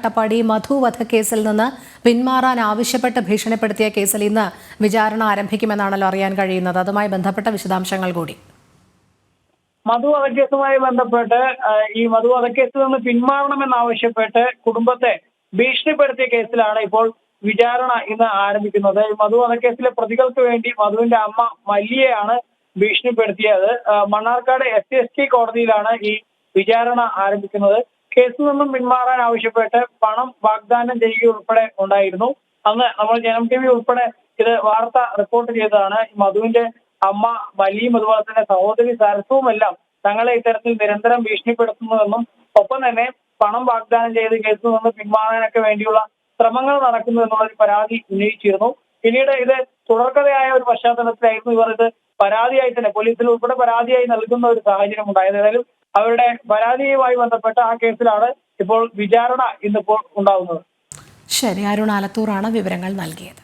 അട്ടപ്പാടി മധു കേസിൽ നിന്ന് പിന്മാറാൻ ആവശ്യപ്പെട്ട് ഭീഷണിപ്പെടുത്തിയ കേസിൽ ഇന്ന് വിചാരണ ആരംഭിക്കുമെന്നാണല്ലോ അറിയാൻ കഴിയുന്നത്. അതുമായി ബന്ധപ്പെട്ട വിശദാംശങ്ങൾ കൂടി. മധു വധക്കേസുമായി ബന്ധപ്പെട്ട് ഈ മധു വധക്കേസിൽ നിന്ന് പിന്മാറണമെന്നാവശ്യപ്പെട്ട് കുടുംബത്തെ ഭീഷണിപ്പെടുത്തിയ കേസിലാണ് ഇപ്പോൾ വിചാരണ ഇന്ന് ആരംഭിക്കുന്നത്. മധു വധക്കേസിലെ പ്രതികൾക്ക് വേണ്ടി മധുവിന്റെ അമ്മ മല്ലിയെയാണ് ഭീഷണിപ്പെടുത്തിയത്. മണ്ണാർക്കാട് എസ് എസ് ടി കോടതിയിലാണ് ഈ വിചാരണ ആരംഭിക്കുന്നത്. കേസിൽ നിന്നും പിന്മാറാൻ ആവശ്യപ്പെട്ട് പണം വാഗ്ദാനം ചെയ്യുക ഉൾപ്പെടെ ഉണ്ടായിരുന്നു. അന്ന് നമ്മൾ ജനം ടി വി ഉൾപ്പെടെ ഇത് വാർത്ത റിപ്പോർട്ട് ചെയ്തതാണ്. മധുവിന്റെ അമ്മ ബലിയും അതുപോലെ തന്നെ സഹോദരി സരസവും എല്ലാം തങ്ങളെ ഇത്തരത്തിൽ നിരന്തരം ഭീഷണിപ്പെടുത്തുന്നുവെന്നും ഒപ്പം തന്നെ പണം വാഗ്ദാനം ചെയ്ത് കേസിൽ നിന്ന് പിന്മാറാനൊക്കെ വേണ്ടിയുള്ള ശ്രമങ്ങൾ നടക്കുന്നു എന്നുള്ളൊരു പരാതി ഉന്നയിച്ചിരുന്നു. പിന്നീട് ഇത് തുടർക്കഥയായ ഒരു പശ്ചാത്തലത്തിലായിരുന്നു ഇവർ ഇത് പരാതിയായി തന്നെ പോലീസിൽ ഉൾപ്പെടെ പരാതിയായി നൽകുന്ന ഒരു സാഹചര്യം ഉണ്ടായത്. ഏതായാലും അവരുടെ പരാതിയുമായി ബന്ധപ്പെട്ട ആ കേസിലാണ് ഇപ്പോൾ വിചാരണ ഇന്നിപ്പോൾ ഉണ്ടാകുന്നത് ശരി അരുൺ ആലത്തൂറാണ് വിവരങ്ങൾ നൽകിയത്.